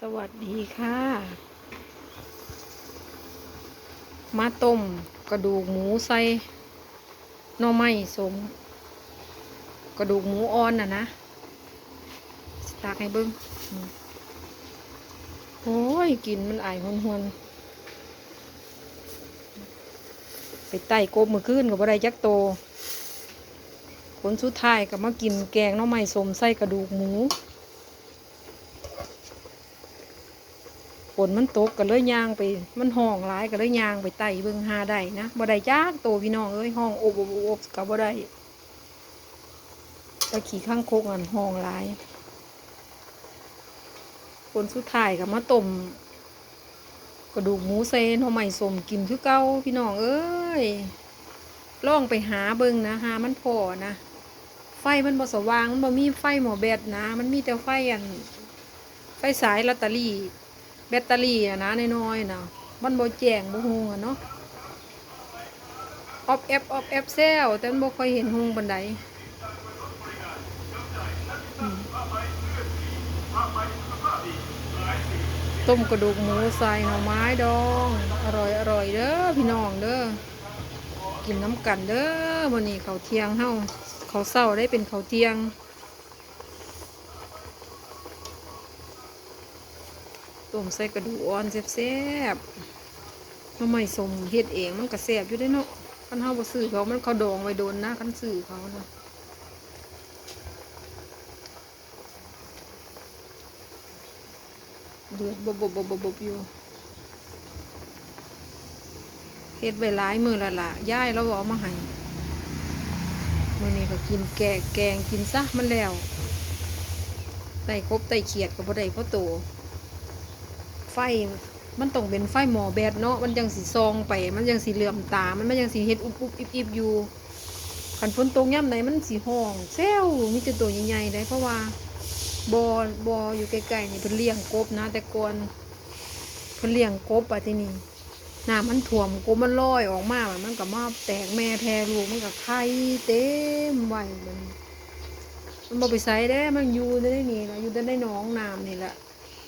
สวัสดีค่ะ มาต้มกระดูกหมูใส่น่อไม้สม กระดูกหมูอ่อนน่ะนะสตากให้เบิ้งโอ้ยกินมันอายหวนหวนไปไต่กบมือขึ้นกับอะไรจักโตผลสุดท้ายก็มากินแกงน่อไม้สมใส่กระดูกหมู ฝนมันตกก็เลยยางไป มันห้องร้ายก็เลยยางไปไต่เบิ่งหาได้นะบ่ได้จ้ากโตพี่น้องเอ้ยห้องอบอบอบก็บ่ได้ตะขี่ข้างโคกอันห้องร้ายผลสุดท้ายก็มาต้มกระดูกหมูเซนหน่อไม้สมกินคือเก่าพี่น้องเอ้ยล่องไปหาเบิ่งนะหามันพอนะ ไฟมันบ่สว่างมันบ่มีไฟหมอแบตนะ มันมีแต่ไฟอันไฟสายลอตเตอรี่ แบตเตอรี่อะนะน้อยๆนะมันบ่แจ้งบ่ฮู้อะเนาะออฟแอปออฟแอปเซลแต่มันบ่ค่อยเห็นฮูงบันไดต้มกระดูกหมูใส่หน่อไม้ดอง อร่อยอร่อยเด้อพี่น้องเด้อกินน้ำกันเด้อวันนี้เขาเที่ยงเฮ้าเขาเศร้าได้เป็นเขาเที่ยง ต้มใส่กระดูกอ่อนแซ่บๆน้ำไม่สมเฮ็ดเองมันก็แซ่บอยู่ได้เนาะคันเฮาบ่ซื้อเขามันเขาดองไว้โดนนะขั้นซื้อเขานะเดือดบบบบบบอยู่เฮ็ดไว้หลายมือละละย่ายแล้วเอามาให้มือนี้ก็กินแกงแกงกินซะมันแล้วใส่ครบใส่เขียดก็บ่ได้พอโต ไฟ มันต้องเป็นไฟหมอแบดเนาะ มันยังสีซองไป มันยังสีเหลื่อมตา มันมันยังสีเฮ็ดอุบอุบอิบอิบอยู่ขันฝนตกย่ำไหนมันสีห้องเซลมีแต่ตัวใหญ่ๆได้เพราะว่าบอบออยู่ใกล้ๆนี่เพิ่นเลี้ยงกบนะ แต่ก่อนเพิ่นเลี้ยงกบอะที่นี่น้ำมันท่วมกบมันลอยออกมามันก็มาแตกแม่แพรลูกมันก็ไข่เต็มไว้มันมันบ่ไปใส่ได้มันอยู่ได้นี่และอยู่ได้ในหนองน้ำนี่แหละ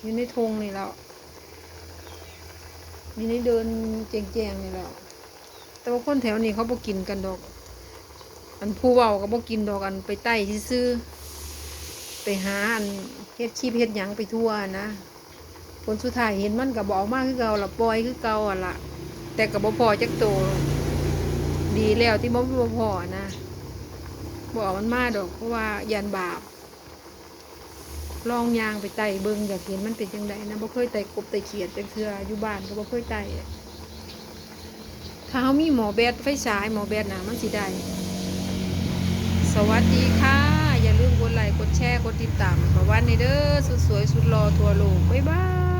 อยู่ในทงนี่แล้ว มีในเดินแจงๆนี่แหละแต่ว่าคนแถวนี้เขาบ่กินกันดอก อันผู้เว้าก็บ่กินดอกอันไปไต่ซื้อไปหาอันเฮ็ดชีพเฮ็ดหยังไปทั่วนะผลสุดท้ายเห็นมันก็บเอกมากคือเก่าละปล่อยคือเก่าอะละแต่ก็บ่พอจักโตดีแล้วที่บ่บ่พอนะบ่อามันมาดอกเพราะว่ายันบาป ลองยางไปไต่เบิงอยากเห็นมันเป็นจังไดนะบ่เคยไต่กบไต่เขียดจังเทื่ออยู่บ้านก็บ่เคยไต่ถ้าเขามีหมอแบดไฟฉายหมอแบตนะมันสิได้สวัสดีค่ะ อย่าลืมกดไลค์กดแชร์กดติดตามประวันในเด้อสุดสวยสุดรอทัวโลกบ๊ายบาย